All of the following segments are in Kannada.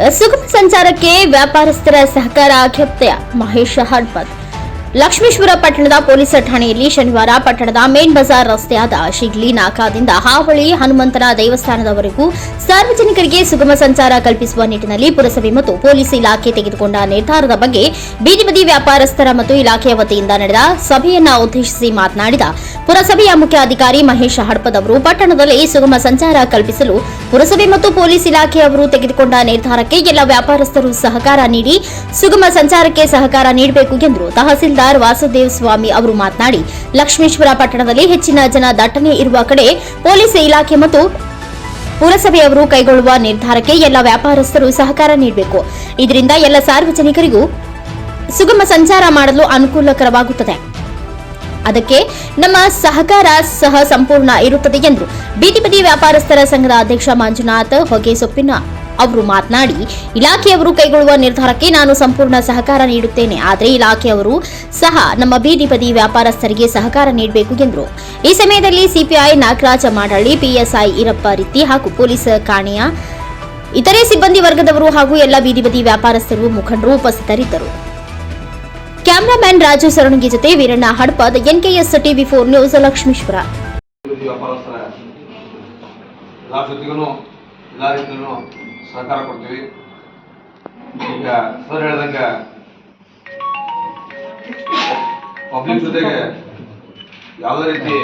ಸುಗಮ ಸಂಚಾರಕ್ಕೆ ವ್ಯಾಪಾರಸ್ಥರ ಸಹಕಾರ ಅಗತ್ಯ ಮಹೇಶ್ ಹಡ್ಪತ್ ಲಕ್ಷ್ಮೇಶ್ವರ ಪಟ್ಟಣದ ಪೊಲೀಸ್ ಠಾಣೆಯಲ್ಲಿ ಶನಿವಾರ ಪಟ್ಟಣದ ಮೇನ್ ಬಜಾರ್ ರಸ್ತೆಯಾದ ಶಿಗ್ಲಿ ನಾಕಾದಿಂದ ಹಾವಳಿ ಹನುಮಂತನ ದೇವಸ್ಥಾನದವರೆಗೂ ಸಾರ್ವಜನಿಕರಿಗೆ ಸುಗಮ ಸಂಚಾರ ಕಲ್ಪಿಸುವ ನಿಟ್ಟಿನಲ್ಲಿ ಪುರಸಭೆ ಮತ್ತು ಪೊಲೀಸ್ ಇಲಾಖೆ ತೆಗೆದುಕೊಂಡ ನಿರ್ಧಾರದ ಬಗ್ಗೆ ಬೀದಿ ಬದಿ ವ್ಯಾಪಾರಸ್ಥರ ಮತ್ತು ಇಲಾಖೆಯ ವತಿಯಿಂದ ನಡೆದ ಸಭೆಯನ್ನ ಉದ್ದೇಶಿಸಿ ಮಾತನಾಡಿದ ಪುರಸಭೆಯ ಮುಖ್ಯ ಅಧಿಕಾರಿ ಮಹೇಶ್ ಹಡ್ಪದ್ ಅವರು, ಪಟ್ಟಣದಲ್ಲಿ ಸುಗಮ ಸಂಚಾರ ಕಲ್ಪಿಸಲು ಪುರಸಭೆ ಮತ್ತು ಪೊಲೀಸ್ ಇಲಾಖೆಯವರು ತೆಗೆದುಕೊಂಡ ನಿರ್ಧಾರಕ್ಕೆ ಎಲ್ಲ ವ್ಯಾಪಾರಸ್ಥರು ಸಹಕಾರ ನೀಡಿ ಸುಗಮ ಸಂಚಾರಕ್ಕೆ ಸಹಕಾರ ನೀಡಬೇಕು ಎಂದು ತಹಸೀಲ್ದಾರ್ ವಾಸುದೇವ್ ಸ್ವಾಮಿ ಅವರು ಮಾತನಾಡಿ, ಲಕ್ಷ್ಮೇಶ್ವರ ಪಟ್ಟಣದಲ್ಲಿ ಹೆಚ್ಚಿನ ಜನ ದಟ್ಟಣೆ ಇರುವ ಕಡೆ ಪೊಲೀಸ್ ಇಲಾಖೆ ಮತ್ತು ಪುರಸಭೆಯವರು ಕೈಗೊಳ್ಳುವ ನಿರ್ಧಾರಕ್ಕೆ ಎಲ್ಲ ವ್ಯಾಪಾರಸ್ಥರು ಸಹಕಾರ ನೀಡಬೇಕು. ಇದರಿಂದ ಎಲ್ಲ ಸಾರ್ವಜನಿಕರಿಗೂ ಸುಗಮ ಸಂಚಾರ ಮಾಡಲು ಅನುಕೂಲಕರವಾಗುತ್ತದೆ. ಅದಕ್ಕೆ ನಮ್ಮ ಸಹಕಾರ ಸಹ ಸಂಪೂರ್ಣ ಇರುತ್ತದೆ ಎಂದು ಬೀದಿ ಬದಿ ವ್ಯಾಪಾರಸ್ಥರ ಸಂಘದ ಅಧ್ಯಕ್ಷ ಮಂಜುನಾಥ್ ಹೊಗೆಸೊಪ್ಪಿನ ಅವರು ಮಾತನಾಡಿ, ಇಲಾಖೆಯವರು ಕೈಗೊಳ್ಳುವ ನಿರ್ಧಾರಕ್ಕೆ ನಾನು ಸಂಪೂರ್ಣ ಸಹಕಾರ ನೀಡುತ್ತೇನೆ. ಆದರೆ ಇಲಾಖೆಯವರು ಸಹ ನಮ್ಮ ಬೀದಿ ಬದಿ ವ್ಯಾಪಾರಸ್ಥರಿಗೆ ಸಹಕಾರ ನೀಡಬೇಕು ಎಂದರು. ಈ ಸಮಯದಲ್ಲಿ ಸಿಪಿಐ ನಾಗರಾಜ ಮಾಡಳ್ಳಿ, ಪಿಎಸ್ಐ ಈರಪ್ಪ ರೀತಿ ಹಾಗೂ ಪೊಲೀಸ್ ಠಾಣೆಯ ಇತರೆ ಸಿಬ್ಬಂದಿ ವರ್ಗದವರು ಹಾಗೂ ಎಲ್ಲ ಬೀದಿ ಬದಿ ವ್ಯಾಪಾರಸ್ಥರು ಮುಖಂಡರು ಉಪಸ್ಥಿತರಿದ್ದರು. ಕ್ಯಾಮರಾಮ್ಯಾನ್ ರಾಜು ಸರಣಿಗೆ ಜೊತೆ Veeranna Hadpad, NKS TV four news Lakshmeshwar. ಸಹಕಾರ ಕೊಡ್ತೀವಿ. ಈಗ ಸರ್ ಹೇಳ್ದಂಗೆ ಪಬ್ಲಿಕ್ ಜೊತೆಗೆ ಯಾವುದೇ ರೀತಿ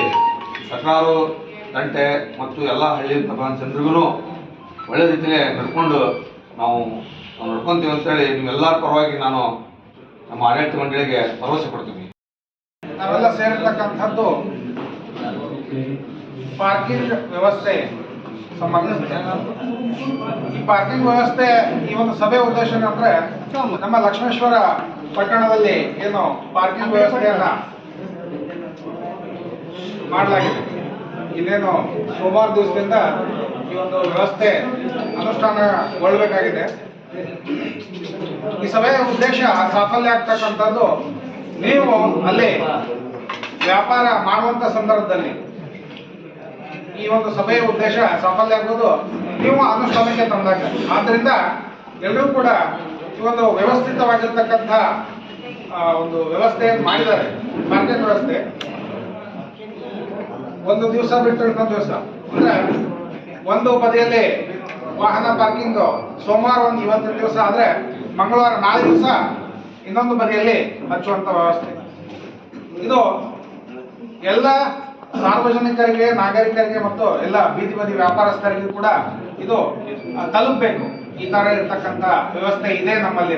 ಸರ್ಕಾರ ತಂಟೆ ಮತ್ತು ಎಲ್ಲ ಹಳ್ಳಿ ಜನರಿಗೂ ಒಳ್ಳೆ ರೀತಿಯೇ ನಡ್ಕೊಂಡು ನಾವು ನಾವು ನಡ್ಕೊಂತೀವಿ ಅಂತೇಳಿ ನಿಮ್ಮೆಲ್ಲರ ಪರವಾಗಿ ನಾನು ನಮ್ಮ ಆಡಳಿತ ಮಂಡಳಿಗೆ ಭರವಸೆ ಕೊಡ್ತೀನಿ. ನಾವೆಲ್ಲ ಸೇರಿರ್ತಕ್ಕಂಥದ್ದು ಪಾರ್ಕಿಂಗ್ ವ್ಯವಸ್ಥೆ. ಸಂಬಂಧಿಸಿದೆ ಈ ಪಾರ್ಕಿಂಗ್ ವ್ಯವಸ್ಥೆ ಈ ಒಂದು ಸಭೆ ಉದ್ದೇಶ ಏನಂದ್ರೆ ನಮ್ಮ ಲಕ್ಷ್ಮೇಶ್ವರ ಪಟ್ಟಣದಲ್ಲಿ ಏನು ಪಾರ್ಕಿಂಗ್ ವ್ಯವಸ್ಥೆಯನ್ನ ಮಾಡಲಾಗಿದೆ. ಇದೇನು ಸೋಮವಾರ ದಿವಸದಿಂದ ಈ ಒಂದು ವ್ಯವಸ್ಥೆ ಅನುಷ್ಠಾನಗೊಳ್ಳಬೇಕಾಗಿದೆ. ಈ ಸಭೆಯ ಉದ್ದೇಶ ಸಾಫಲ್ಯ ಆಗ್ತಕ್ಕಂಥದ್ದು ನೀವು ಅಲ್ಲಿ ವ್ಯಾಪಾರ ಮಾಡುವಂತ ಸಂದರ್ಭದಲ್ಲಿ ಈ ಒಂದು ಸಭೆಯ ಉದ್ದೇಶ ಸಾಫಲ್ಯ ಆಗುವುದು ನೀವು ಅನುಷ್ಠಾನಕ್ಕೆ ತಂದಾಗ. ಆದ್ದರಿಂದ ಎಲ್ಲರೂ ಕೂಡ ಈ ಒಂದು ವ್ಯವಸ್ಥಿತವಾಗಿರ್ತಕ್ಕಂಥ ಒಂದು ವ್ಯವಸ್ಥೆಯನ್ನು ಮಾಡಿದ್ದಾರೆ. ಮಾರ್ಕೆಟ್ ವ್ಯವಸ್ಥೆ. ಒಂದು ದಿವಸ ಬಿಟ್ಟು ಇನ್ನೊಂದು ದಿವಸ. ಅಂದ್ರೆ ಒಂದು ಬದಿಯಲ್ಲಿ ವಾಹನ ಪಾರ್ಕಿಂಗ್, ಸೋಮವಾರ ಒಂದು ಇವತ್ತಿನ ದಿವಸ ಆದ್ರೆ ಮಂಗಳವಾರ ನಾಲ್ಕು ದಿವಸ ಇನ್ನೊಂದು ಬದಿಯಲ್ಲಿ ಹಚ್ಚುವಂತ ವ್ಯವಸ್ಥೆ. ಇದು ಎಲ್ಲ ಸಾರ್ವಜನಿಕರಿಗೆ, ನಾಗರಿಕರಿಗೆ ಮತ್ತು ಎಲ್ಲ ಬೀದಿ ಬದಿ ವ್ಯಾಪಾರಸ್ಥರಿಗೂ ಕೂಡ ಇದು ತಲುಪಬೇಕು. ಈ ತರ ಇರತಕ್ಕಂತ ವ್ಯವಸ್ಥೆ ಇದೆ ನಮ್ಮಲ್ಲಿ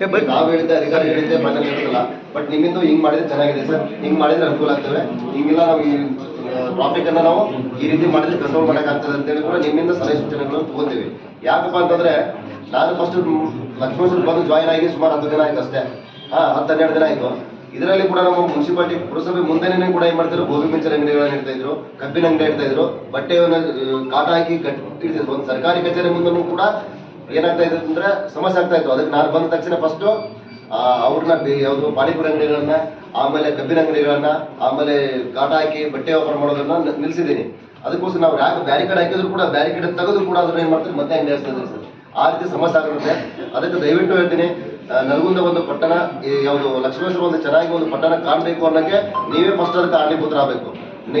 ಅಂತ ನಾವು ಅಧಿಕಾರಿ ಹೇಳಿದ್ದೆ ಮನೇಲಿ ಇರ್ತಲ್ಲ ಬಟ್ ನಿಮ್ಮಿಂದ ಹಿಂಗ್ ಮಾಡಿದ್ರೆ ಚೆನ್ನಾಗಿದೆ ಸರ್. ಹಿಂಗ್ ಮಾಡಿದ್ರೆ ಅನುಕೂಲ ಆಗ್ತವೆ ಹಿಂಗೆಲ್ಲ ನಾವು ಈ ಟ್ರಾಫಿಕ್ ಅನ್ನ ನಾವು ಈ ರೀತಿ ಮಾಡಿದ್ರೆ ಕಂಟ್ರೋಲ್ ಆಗ್ತದೆ ಅಂತೇಳಿ ಕೂಡ ನಿಮ್ಮಿಂದ ಸಲಹೆ ಸೂಚನೆಗಳನ್ನು ತಗೋತೀವಿ. ಯಾಕಪ್ಪ ಅಂತಂದ್ರೆ, ನಾನು ಫಸ್ಟ್ ಲಕ್ಷ್ಮೇಶ್ವರ ಬಂದು ಜಾಯಿನ್ ಆಗಿ ಸುಮಾರು ಹತ್ತು ದಿನ ಆಯ್ತು ಅಷ್ಟೇ. ಹಾ, ಹತ್ತು ಹನ್ನೆರಡು ದಿನ ಆಯ್ತು. ಇದರಲ್ಲಿ ಕೂಡ ನಮ್ಮ ಮುನ್ಸಿಪಾಲಿಟಿ ಪುರಸಭೆ ಮುಂದೆನೇ ಕೂಡ ಏನ್ ಮಾಡ್ತಾರೆ ಗೋಧಿ ಮಿಂಚರ್ ಅಂಗಡಿಗಳನ್ನ ಇಡ್ತಾ ಇದ್ರು, ಕಬ್ಬಿನ ಅಂಗಡಿ ಇಡ್ತಾ ಇದ್ರು, ಬಟ್ಟೆಯನ್ನ ಕಾಟ ಹಾಕಿ ಇಡ್ತಿದ್ರು. ಒಂದು ಸರ್ಕಾರಿ ಕಚೇರಿ ಮುಂದೂ ಕೂಡ ಏನಾಗ್ತಾ ಇದೆ ಅಂದ್ರೆ ಸಮಸ್ಯೆ ಆಗ್ತಾ ಇತ್ತು. ಅದಕ್ಕೆ ನಾನು ಬಂದ ತಕ್ಷಣ ಫಸ್ಟ್ ಅವ್ರನ್ನ ಯಾವುದು ಪಾನಿಪುರಿ ಅಂಗಡಿಗಳನ್ನ, ಆಮೇಲೆ ಕಬ್ಬಿನ ಅಂಗಡಿಗಳನ್ನ, ಆಮೇಲೆ ಕಾಟ ಹಾಕಿ ಬಟ್ಟೆ ವ್ಯಾಪಾರ ಮಾಡೋದನ್ನ ನಿಲ್ಸಿದ್ದೀನಿ. ಅದಕ್ಕೋಸ್ಕರ ನಾವು ಯಾಕೆ ಬ್ಯಾರಿಕೇಡ್ ಹಾಕಿದ್ರು ಕೂಡ, ಬ್ಯಾರಿಕೇಡ್ ತೆಗೆದು ಕೂಡ ಅದನ್ನ ಏನ್ ಮಾಡ್ತಾರೆ? ಮತ್ತೆ ಅಂಗಡಿ ಸರ್ ಆ ರೀತಿ ಸಮಸ್ಯೆ ಆಗಿರುತ್ತೆ ಅದಕ್ಕೆ ದಯವಿಟ್ಟು ಹೇಳ್ತೀನಿ ನರಗುಂದ ಒಂದು ಪಟ್ಟಣ ಯಾವುದು ಲಕ್ಷ್ಮೇಶ್ವರ ಒಂದು ಚೆನ್ನಾಗಿ ಒಂದು ಪಟ್ಟಣ ಕಾಣಬೇಕು ಅನ್ನೋಕ್ಕೆ ನೀವೇ ಫಸ್ಟ್ ಅದಕ್ಕೆ ಆಗಬೇಕು.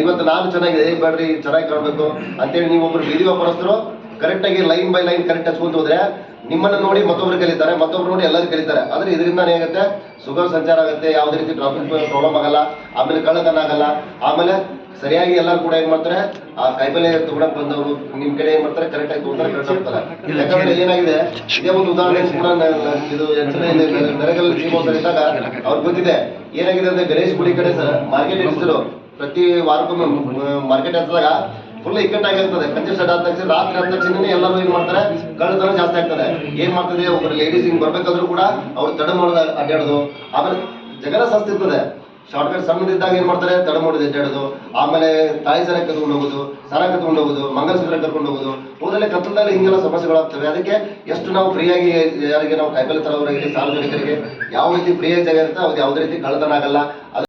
ಇವತ್ತು ನಾನು ಚೆನ್ನಾಗಿದೆ ಹೇಗೆ ಬೇಡ್ರಿ, ಚೆನ್ನಾಗಿ ಕಾಣಬೇಕು. ಅಂತೇಳಿ ನೀವು ಒಬ್ಬರು ಬೀದಿ ವ್ಯಾಪಾರಸ್ಥರು ಕರೆಕ್ಟಾಗಿ ಲೈನ್ ಬೈ ಲೈನ್ ಕರೆಕ್ಟ್ ಹಚ್ಕೊಂತ ಹೋದ್ರೆ ನಿಮ್ಮನ್ನ ನೋಡಿ ಮತ್ತೊಬ್ರು ಕಲಿತಾರೆ, ಮತ್ತೊಬ್ರು ನೋಡಿ ಎಲ್ಲರೂ ಕಲಿತಾರೆ. ಆದ್ರೆ ಇದರಿಂದ ಏನಾಗುತ್ತೆ ಸುಗಮ ಸಂಚಾರ ಆಗುತ್ತೆ, ಯಾವುದೇ ರೀತಿ ಟ್ರಾಫಿಕ್ ಪ್ರಾಬ್ಲಮ್ ಆಗಲ್ಲ, ಆಮೇಲೆ ಕಳ್ಳತನ ಆಗಲ್ಲ. ಆಮೇಲೆ ಸರಿಯಾಗಿ ಎಲ್ಲರೂ ಕೂಡ ಏನ್ ಮಾಡ್ತಾರೆ ಆ ಕಾಯಿಪಲ್ಲೆ ತಗೊಳಕ್ ಬಂದವರು ನಿಮ್ ಕಡೆ ಏನ್ ಮಾಡ್ತಾರೆ ಕರೆಕ್ಟ್ ಆಗಿ ತಗೊಂಡ್ರೆ ಕರೆಕ್ಟ್ ಆಗ್ತಾರೆ ಯಾಕಂದ್ರೆ ಏನಾಗಿದೆ ಇದೇ ಒಂದು ಉದಾಹರಣೆ ಕೂಡ ಇದು ನರಗಲ್ ಜೀವೋತ್ಸವ ಇದ್ದಾಗ ಅವ್ರಿಗೆ ಗೊತ್ತಿದೆ ಏನಾಗಿದೆ ಅಂದ್ರೆ ಗಣೇಶ್ ಗುಡಿ ಕಡೆ ಸರ್ ಮಾರ್ಕೆಟ್ ಇಡಿಸಿದ್ರು ಪ್ರತಿ ವಾರಕ್ಕೊಮ್ಮೆ ಮಾರ್ಕೆಟ್ ಹಚ್ಚಿದಾಗ ಫುಲ್ ಇಕ್ಕಟ್ಟಾಗಿರ್ತದೆ. ಸಡ್ ಆದ ತಕ್ಷಣ ರಾತ್ರಿ ಆದ ತಕ್ಷಣ ಎಲ್ಲರೂ ಏನ್ ಮಾಡ್ತಾರೆ ಕಳ್ಳತನ ಜಾಸ್ತಿ ಆಗ್ತದೆ. ಏನ್ ಮಾಡ್ತದೆ ಒಬ್ಬರು ಲೇಡೀಸ್ ಹಿಂಗ್ ಬರ್ಬೇಕಾದ್ರೂ ಕೂಡ ಅವ್ರು ತಡ ಮಾಡೋದು ಅಡ್ಡಾಡೋದು ಆಮೇಲೆ ಜಗನ ಸಸ್ತ ಇರ್ತದೆ ಶಾರ್ಟ್ ಕಟ್ ಸಣ್ಣದಿದ್ದಾಗ ಏನ್ ಮಾಡ್ತಾರೆ? ತಡ ಮಾಡೋದು ಅಡ್ಡಾಡೋದು ಆಮೇಲೆ ತಾಯಿ ಸರ ಕರ್ಕೊಂಡು ಹೋಗೋದು, ಸರ ಕರ್ಕೊಂಡು ಹೋಗೋದು ಮಂಗಲಸೂತ್ರ ಕರ್ಕೊಂಡು ಹೋಗುದು. ಹೋದಲ್ಲಿ ಕತ್ತಲದಲ್ಲಿ ಹಿಂಗೆಲ್ಲ ಸಮಸ್ಯೆಗಳಾಗ್ತವೆ ಅದಕ್ಕೆ ಎಷ್ಟು ನಾವು ಫ್ರೀಯಾಗಿ ಯಾರಿಗೆ ನಾವು ಕಾಯಿಪಲ್ಲೆ ತರೋರಿಗೆ ಸಾರ್ವಜನಿಕರಿಗೆ ಯಾವ ರೀತಿ ಫ್ರೀಯಾಗಿ ಜಾಗ ಇರುತ್ತೆ ಅವ್ರು ಯಾವುದೇ ರೀತಿ ಕಳ್ಳತನ ಆಗಲ್ಲ. ಅದು